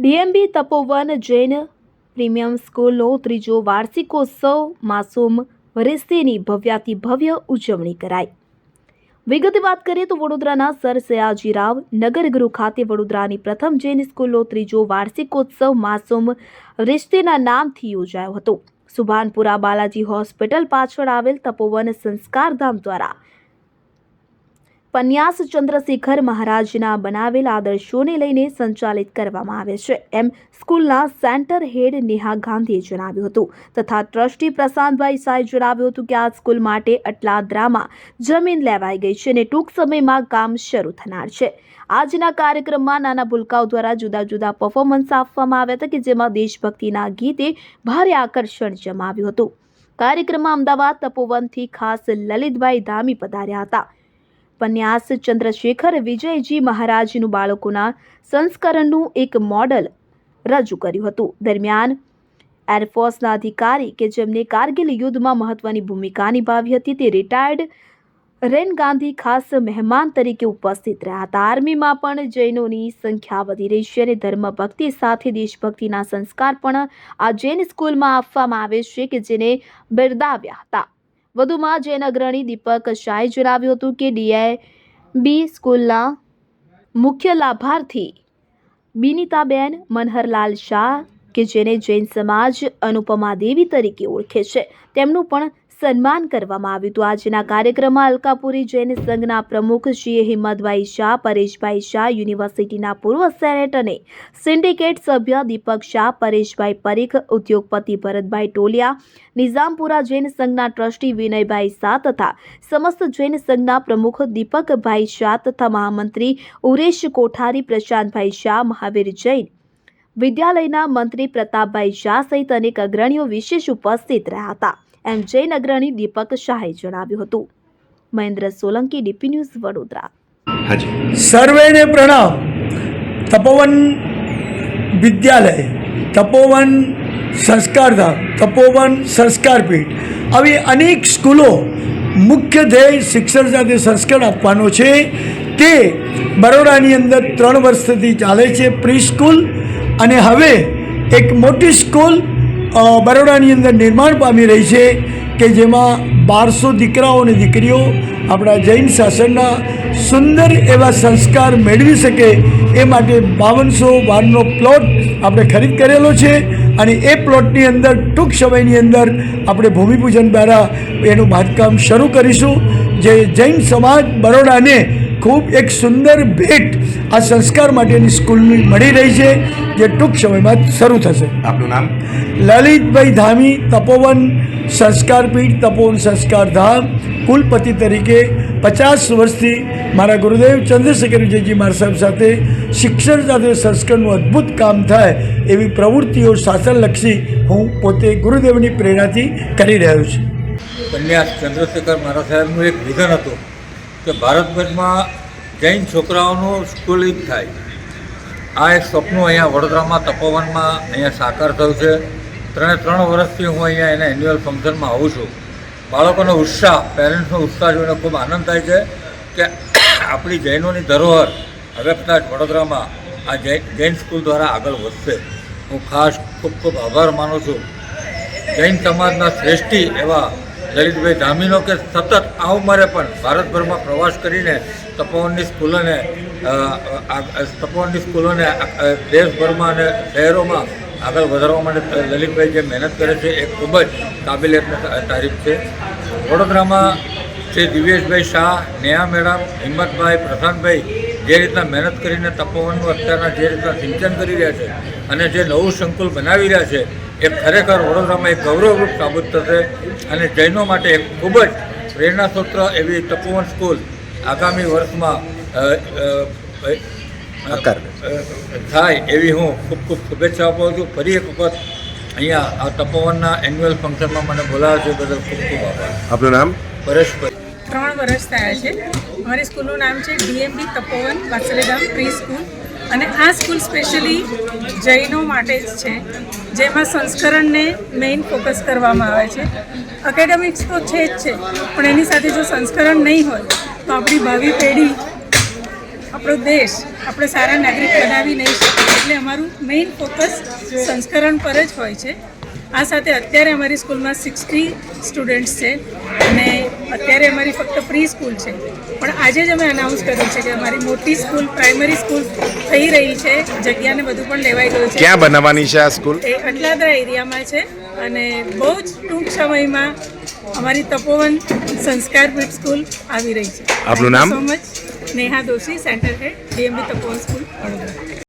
ડીએમબી તપોવન Jain premium સ્કૂલનો ત્રીજો વાર્ષિકોત્સવ માસૂમ વરેસેની ભવ્યાતિ ભવ્ય ઉજવણી કરાઈ. વિગતે વાત કરીએ તો વડોદરાના સર સયાજીરાવ નગરગૃહ ખાતે વડોદરાની પ્રથમ જૈન સ્કૂલનો ત્રીજો વાર્ષિકોત્સવ માસૂમ રિશ્તેના નામથી યોજાયો હતો. સુભાનપુરા બાલાજી હોસ્પિટલ પાછળ આવેલ તપોવન સંસ્કારધામ દ્વારા પન્યાસ ચંદ્રશેખર મહારાજના બનાવેલ આદર્શોને લઈને સંચાલિત કરવામાં આવે છે. એમ સ્કૂલના સેન્ટર હેડ નેહા ગાંધીએ જણાવ્યું હતું તથા ટ્રસ્ટી પ્રશાંતભાઈ શાહે જણાવ્યું હતું કે આ સ્કૂલ માટે અટલાદરામાં જમીન લેવાઈ ગઈ છે અને ટૂંક સમયમાં કામ શરૂ થનાર છે. આજના કાર્યક્રમમાં નાના ભૂલકાઓ દ્વારા જુદા જુદા પરફોર્મન્સ આપવામાં આવ્યા હતા કે જેમાં દેશભક્તિના ગીતે ભારે આકર્ષણ જમાવ્યું હતું. કાર્યક્રમમાં અમદાવાદ તપોવનથી ખાસ લલિતભાઈ ધામી પધાર્યા હતા. પન્યાસ ચંદ્રશેખર વિજયજી મહારાજનું બાળકોના સંસ્કરણનું એક મોડલ રજૂ કર્યું હતું. દરમિયાન એરફોર્સના અધિકારી કે જેમને કારગિલ યુદ્ધમાં મહત્વની ભૂમિકા નિભાવી હતી તે રિટાયર્ડ રેન ગાંધી ખાસ મહેમાન તરીકે ઉપસ્થિત રહ્યા હતા. આર્મીમાં પણ જૈનોની સંખ્યા વધી રહી છે અને ધર્મભક્તિ સાથે દેશભક્તિના સંસ્કાર પણ આ જૈન સ્કૂલમાં આપવામાં આવે છે કે જેને બિરદાવ્યા હતા. વધુમાં જૈન અગ્રણી દીપક શાહે જણાવ્યું હતું કે ડીઆઈ બી સ્કૂલના મુખ્ય લાભાર્થી બિનિતાબેન મનહરલાલ શાહ, કે જેને જૈન સમાજ અનુપમા દેવી તરીકે ઓળખે છે. તેમનું પણ સન્માન કરવામાં આવ્યું હતું. આજના કાર્યક્રમમાં અલકાપુરી જૈન સંઘના પ્રમુખ શ્રી હિંમતભાઈ શાહ, પરેશભાઈ શાહ, યુનિવર્સિટીના પૂર્વ સેનેટ અને સિન્ડિકેટ સભ્ય દીપક શાહ, પરેશભાઈ પરીખ, ઉદ્યોગપતિ ભરતભાઈ ટોલિયા, નિઝામપુરા જૈન સંઘના ટ્રસ્ટી વિનયભાઈ શાહ તથા સમસ્ત જૈન સંઘના પ્રમુખ દીપકભાઈ શાહ તથા મહામંત્રી ઉરેશ કોઠારી, પ્રશાંતભાઈ શાહ, મહાવીર જૈન વિદ્યાલયના મંત્રી પ્રતાપભાઈ શાહ સહિત અનેક અગ્રણીઓ વિશેષ ઉપસ્થિત રહ્યા હતા. એમ જૈન અગ્રણી દીપક શાહે જણાવ્યું હતું. Mahendra Solanki DP news Vadodara. સર્વેને પ્રણામ. તપોવન વિદ્યાલય તપોવન સંસ્કારધામ તપોવન સંસ્કારપીઠ આવી અનેક સ્કૂલો મુખ્ય ધ્યેય શિક્ષણ સાથે સંસ્કાર આપવાનો છે. તે બરોડાની અંદર ત્રણ વર્ષથી ચાલે છે પ્રી સ્કૂલ. અને હવે એક મોટી સ્કૂલ બરોડાની અંદર નિર્માણ પામી રહી છે કે જેમાં બારસો દીકરાઓ અને દીકરીઓ આપણા જૈન શાસનના સુંદર એવા સંસ્કાર મેળવી શકે એ માટે બાવનસો વારનો પ્લોટ આપણે ખરીદ કરેલો છે અને એ પ્લોટની અંદર ટૂંક સમયની અંદર આપણે ભૂમિપૂજન દ્વારા એનું બાંધકામ શરૂ કરીશું. જે જૈન સમાજ બરોડાને ખૂબ એક સુંદર ભેટ આ સંસ્કાર માટેની સ્કૂલની મળી રહી છે જે ટૂંક સમયમાં શરૂ થશે. આપનું નામ? લલિતભાઈ ધામી તપોવન સંસ્કારપીઠ તપોવન સંસ્કાર ધામ કુલપતિ તરીકે પચાસ વર્ષથી મારા ગુરુદેવ ચંદ્રશેખર વિજયજી મારા સાહેબ સાથે શિક્ષણ સાથે સંસ્કારનું અદ્ભુત કામ થાય એવી પ્રવૃત્તિઓ શાસનલક્ષી હું પોતે ગુરુદેવની પ્રેરણાથી કરી રહ્યો છું. કન્યા ચંદ્રશેખર મારા સાહેબનું એક વિધન હતું. કે ભારતભરમાં જૈન છોકરાઓનું સ્કૂલિંગ થાય. આ એક સપનું અહીંયા વડોદરામાં તપોવનમાં અહીંયા સાકાર થયું છે. ત્રણે ત્રણ વર્ષથી હું અહીંયા એના એન્યુઅલ ફંક્શનમાં આવું છું. બાળકોનો ઉત્સાહ પેરેન્ટ્સનો ઉત્સાહ જોઈને ખૂબ આનંદ થાય છે કે આપણી જૈનોની ધરોહર હવે કદાચ વડોદરામાં આ જૈન સ્કૂલ દ્વારા આગળ વધશે. હું ખાસ ખૂબ ખૂબ આભાર માનું છું. જૈન સમાજના શ્રેષ્ઠી એવા લલિતભાઈ ધામીનો કે સતત આ ઉંમરે પણ ભારતભરમાં પ્રવાસ કરીને તપોવનની સ્કૂલોને તપોવનની સ્કૂલોને દેશભરમાં અને શહેરોમાં આગળ વધારવા માટે લલિતભાઈ જે મહેનત કરે છે એ ખૂબ જ કાબિલિયત તારીફ છે. વડોદરામાં શ્રી દિવ્યેશભાઈ શાહ, નેહા મેડમ, હિંમતભાઈ, પ્રશાંતભાઈ જે રીતના મહેનત કરીને તપોવનનું અત્યારના જે રીતના સિંચન કરી રહ્યા છે અને જે નવું સંકુલ બનાવી રહ્યા છે એ ખરેખર વડોદરામાં એક ગૌરવરૂપ સાબિત થશે અને જૈનો માટે એક ખૂબ જ પ્રેરણાસૂત્ર એવી તપોવન સ્કૂલ આગામી વર્ષમાં થાય એવી હું ખૂબ ખૂબ શુભેચ્છા આપું છું. ફરી એક વખત અહીંયા આ તપોવનના એન્યુઅલ ફંક્શનમાં મને બોલાવ્યો છે. બદલ ખૂબ ખૂબ આભાર. આપનું નામ? પરેશભાઈ ત્રણ વર્ષ થયા છે. અમારી સ્કૂલનું નામ છે ડીએમડી તપોવન વાત્સલ્યધામ પ્રી સ્કૂલ અને આ સ્કૂલ સ્પેશિયલી જૈનો માટે જ છે, જેમાં સંસ્કરણને મેઇન ફોકસ કરવામાં આવે છે. એકેડેમિક્સ તો છે જ છે, પણ એની સાથે જો સંસ્કરણ નહીં હોય, તો આપણી ભાવિ પેઢી, આપણો દેશ, આપણે સારા નાગરિક બનાવી નહીં શકીએ. એટલે અમારું મેઇન ફોકસ સંસ્કરણ પર જ હોય છે. આ સાથે અત્યારે અમારી સ્કૂલમાં સિક્સટી સ્ટુડન્ટ્સ છે અને અત્યારે અમારી ફક્ત પ્રી સ્કૂલ છે. પણ આજે જ અમે અનાઉન્સ કર્યું છે કે અમારી મોટી સ્કૂલ પ્રાઇમરી સ્કૂલ થઈ રહી છે. જગ્યાને બધું પણ લેવાઈ ગયું છે. ક્યાં બનાવવાની છે આ સ્કૂલ એ અટલાદરા એરિયામાં છે અને બહુ જ ટૂંક સમયમાં અમારી તપોવન સંસ્કારપીઠ સ્કૂલ આવી રહી છે. આપનું નામ? So much Neha Doshi centre head DMB Tapovan school Vadodara.